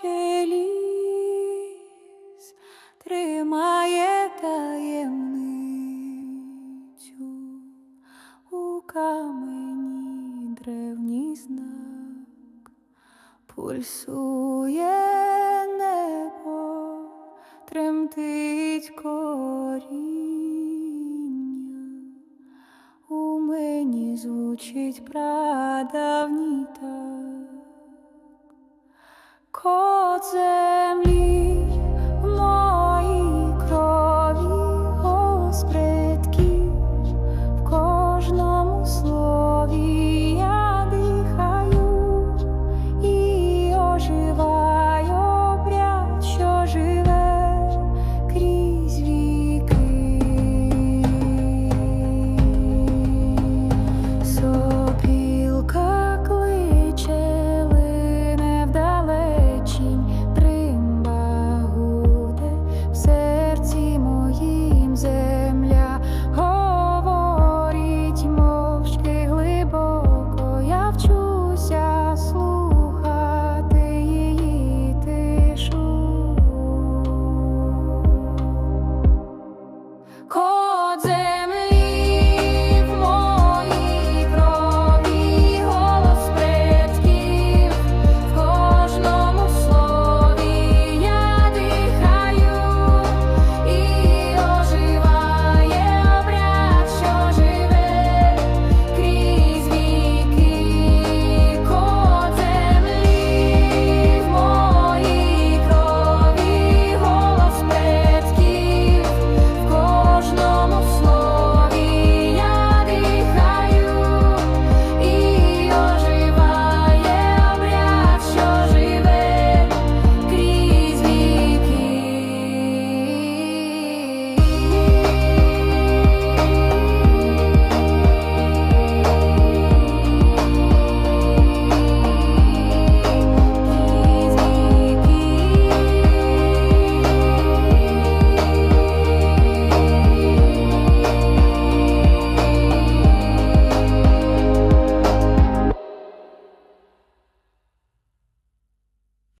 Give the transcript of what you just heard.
плаче тримає таємницю у камені древній знак, пульсує небо, тремтить коріння, у мені звучить прадавній так. Кот землі в моїй крові оспри.